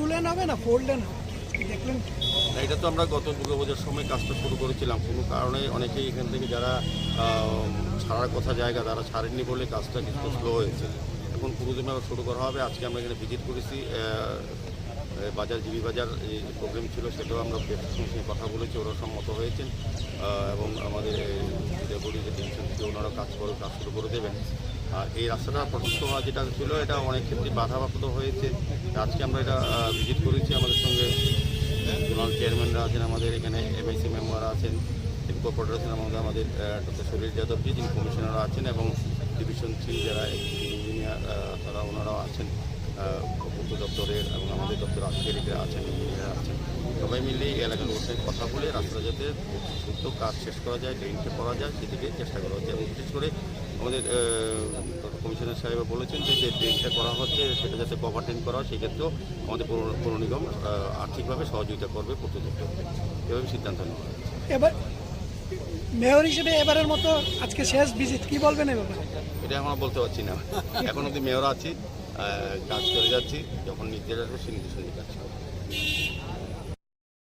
Two lane হবে না four দেখলেন এটা তো আমরা গত দুর্গাপূজার সময় কাজটা শুরু করেছিলাম। কোনো কারণে অনেকেই এখান থেকে যারা ছাড়ার কথা জায়গা তারা ছাড়েননি বলে কাজটা কিন্তু স্লো হয়েছে। এখন আবার শুরু করা হবে। আজকে আমরা এখানে ভিজিট করেছি বাজার, জিবি বাজার প্রোগ্রাম ছিল সেটাও আমরা কথা বলেছি, ওরা সম্মত হয়েছেন। এবং আমাদের দেবরি যে ডিভিশন থেকে ওনারা কাজ করে কাজ শুরু করে দেবেন। আর এই রাস্তাটা প্রশস্ত হওয়া যেটা ছিল, এটা অনেক ক্ষেত্রে বাধাপ্রাপ্ত হয়েছে। আজকে আমরা এটা ভিজিট করেছি আমাদের সঙ্গে জোনাল চেয়ারম্যানরা আছেন আমাদের, এখানে এমআইসি মেম্বার আছেন ইনকর্পোরেটর আছেন, আমাদের আমাদের ডক্টর শরীর যাদবজি, যিনি কমিশনার আছেন, এবং ডিভিশন থ্রি যারা ইঞ্জিনিয়ার তারা ওনারাও আছেন। দপ্তরের এবং আমাদের দপ্তর আধিকারিকরা আছেন ইঞ্জিনিয়ার আছেন। সবাই মিলে এই এলাকার লোকের সঙ্গে কথা বলে রাস্তা যাতে দ্রুত কাজ শেষ করা যায় ড্রেনকে করা যায় সেদিকে চেষ্টা করা হচ্ছে। এবং বিশেষ করে আমাদের কমিশনার সাহেব বলেছেন যে যে ড্রেনটা করা হচ্ছে সেটা যাতে কভার ড্রেন করা হয় সেক্ষেত্রেও আমাদের পৌর নিগম আর্থিকভাবে সহযোগিতা করবে পূর্ত দপ্তরকে এভাবে সিদ্ধান্ত নেওয়া হয়েছে। এবার মেয়র হিসেবে এবারের মতো আজকে শেষ ভিজিট কি বলবেন এ ব্যাপারে? এটা এখন বলতে পারছি না। এখন অব্দি মেয়র আছি। কাজ করে যাচ্ছি যখন নির্দেশ আসবে সে নির্দেশ কাজ করব।